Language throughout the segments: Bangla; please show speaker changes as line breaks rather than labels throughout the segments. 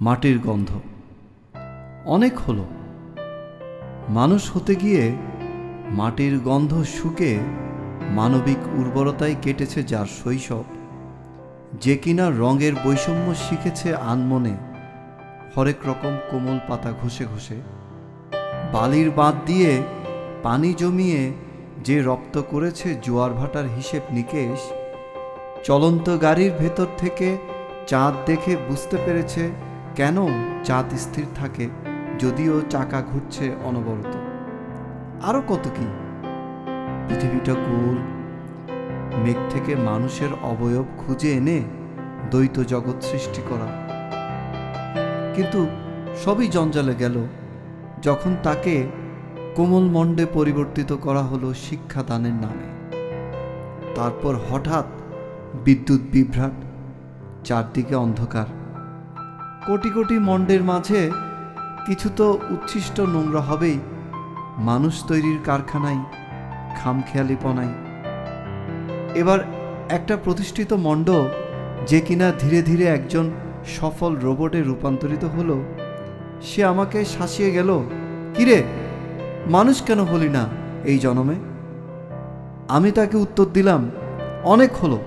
মাটির গন্ধ। অনেক হলো। মানুষ হতে গিয়ে মাটির গন্ধ শুকে মানবিক উর্বরতায় কেটেছে যার শৈশব। যে কিনা রঙের বৈষম্য শিখেছে আনমনে, হরেক রকম কোমল পাতা ঘষে ঘষে। বালির বাঁধ দিয়ে পানি জমিয়ে যে রপ্ত করেছে জোয়ার ভাটার হিসেব নিকেশ, চলন্ত গাড়ির ভেতর থেকে চাঁদ দেখে বুঝতে পেরেছে কেন চাঁদ স্থির থাকে যদিও চাকা ঘুরছে অনবরত? আরও কত কি? পৃথিবীটা গোল মেঘ থেকে মানুষের অবয়ব খুঁজে এনে দ্বৈত জগৎ সৃষ্টি করা। কিন্তু সবই জঞ্জালে গেল। যখন তাকে কোমল মণ্ডে পরিবর্তিত করা হলো শিক্ষাদানের নামে। তারপর হঠাৎ বিদ্যুৎ বিভ্রাট, চারদিকে অন্ধকার। কোটি কোটি মণ্ডের মাঝে কিছু তো উচ্ছিষ্ট নোংরা হবেই। মানুষ তৈরির কারখানায়, খামখেয়ালিপনায়। এবার একটা প্রতিষ্ঠিত মণ্ড যে কিনা ধীরে ধীরে একজন সফল রোবটে রূপান্তরিত হলো, সে আমাকে শাসিয়ে গেল। কিরে, মানুষ কেন হলি না এই জনমে? আমি তাকে উত্তর দিলাম, অনেক হলো।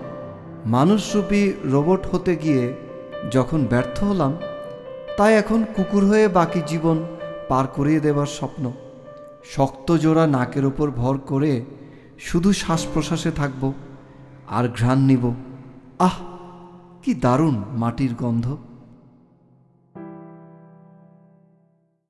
মানুষরূপী রোবট হতে গিয়ে যখন ব্যর্থ হলাম তাই এখন কুকুর হয়ে বাকি জীবন পার করিয়ে দেবার স্বপ্ন। শক্ত জোড়া নাকের ওপর ভর করে শুধু শ্বাস প্রশ্বাসে থাকব আর ঘ্রাণ নিব। আহ, কি দারুণ মাটির গন্ধ।